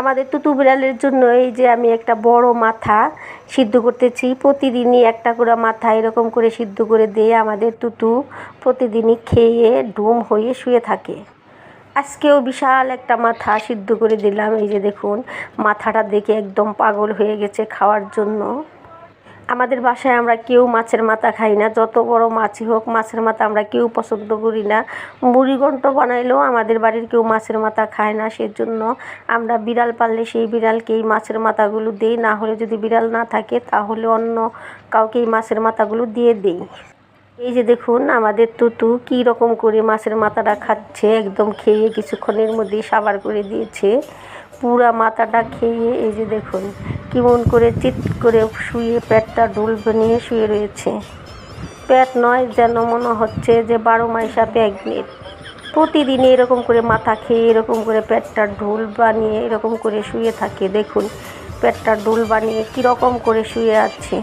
আমাদের তুতু বিড়ালের জন্য এই যে আমি একটা বড় মাথা সিদ্ধ করতেছি, প্রতিদিনই একটা করে মাথা এরকম করে সিদ্ধ করে দিয়ে আমাদের তুতু প্রতিদিনই খেয়ে, ডুম হয়ে শুয়ে থাকে। আজকেও বিশাল একটা মাথা সিদ্ধ করে দিলাম, এই যে দেখুন, মাথাটা দেখে একদম পাগল হয়ে গেছে খাওয়ার জন্য। আমাদের বাসায় আমরা কেউ মাছের মাথা খাই না। যত বড় মাছই হোক, মাছের মাথা আমরা কেউ পছন্দ করি না। মুড়িঘণ্ট বানাইলেও আমাদের বাড়ির কেউ মাছের মাথা খায় না। সেজন্য আমরা বিড়াল পাললে সেই বিড়ালকেই মাছের মাথাগুলো দিই। না হলে যদি বিড়াল না থাকে, তাহলে অন্য কাউকেই মাছের মাথাগুলো দিয়ে দিই। এই যে দেখুন, আমাদের তুতু কী রকম করে মাছের মাথাটা খাচ্ছে। একদম খেয়ে কিছুক্ষণের মধ্যেই সাবার করে দিয়েছে। পুরা মাথাটা খেয়ে, এই যে দেখুন। কেমন করে চিৎ করে শুয়ে পেটটা ডুল বানিয়ে শুয়ে রয়েছে। পেট নয় যেন মনে হচ্ছে যে বারো মাইশা প্রেগনেন্ট প্রতিদিন এরকম করে মাথা খেয়ে এরকম করে পেটটা ঢোল বানিয়ে এরকম করে শুয়ে থাকে। দেখুন, পেটটা ডুল বানিয়ে কীরকম করে শুয়ে আছে।